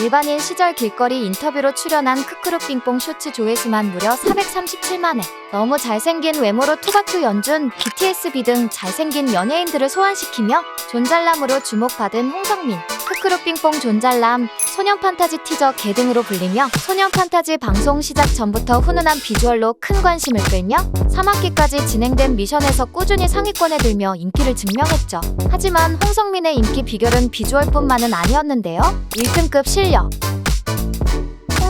일반인 시절 길거리 인터뷰로 출연한 크크루빙뽕 쇼츠 조회수만 무려 437만회. 너무 잘생긴 외모로 투가투 연준, BTSB 등 잘생긴 연예인들을 소환시키며 존잘남으로 주목받은 홍성민. 크크루빙뽕 존잘남, 소년 판타지 티저 개 등으로 불리며 소년 판타지 방송 시작 전부터 훈훈한 비주얼로 큰 관심을 끌며 3학기까지 진행된 미션에서 꾸준히 상위권에 들며 인기를 증명했죠. 하지만 홍성민의 인기 비결은 비주얼뿐만은 아니었는데요. 1등급 실력.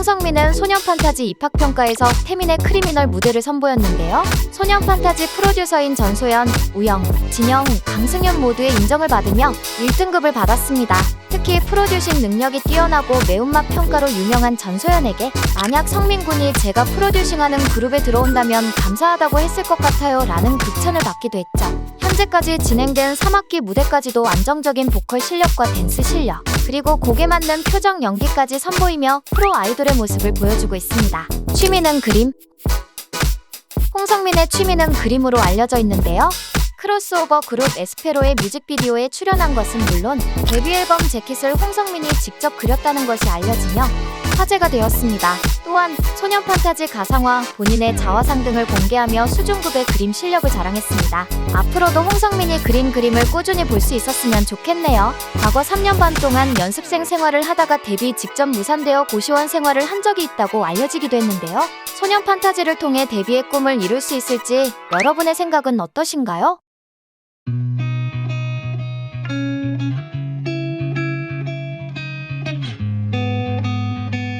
홍성민은 소년 판타지 입학 평가에서 태민의 크리미널 무대를 선보였는데요. 소년 판타지 프로듀서인 전소연, 우영, 진영, 강승윤 모두의 인정을 받으며 1등급을 받았습니다. 특히 프로듀싱 능력이 뛰어나고 매운맛 평가로 유명한 전소연에게 만약 성민군이 제가 프로듀싱하는 그룹에 들어온다면 감사하다고 했을 것 같아요 라는 극찬을 받기도 했죠. 현재까지 진행된 3학기 무대까지도 안정적인 보컬 실력과 댄스 실력, 그리고 곡에 맞는 표정 연기까지 선보이며 프로 아이돌의 모습을 보여주고 있습니다. 취미는 그림. 홍성민의 취미는 그림으로 알려져 있는데요. 크로스오버 그룹 에스페로의 뮤직비디오에 출연한 것은 물론 데뷔 앨범 재킷을 홍성민이 직접 그렸다는 것이 알려지며 화제가 되었습니다. 또한 소년 판타지 가상화, 본인의 자화상 등을 공개하며 수준급의 그림 실력을 자랑했습니다. 앞으로도 홍성민이 그린 그림을 꾸준히 볼 수 있었으면 좋겠네요. 과거 3년 반 동안 연습생 생활을 하다가 데뷔 직전 무산되어 고시원 생활을 한 적이 있다고 알려지기도 했는데요. 소년 판타지를 통해 데뷔의 꿈을 이룰 수 있을지 여러분의 생각은 어떠신가요?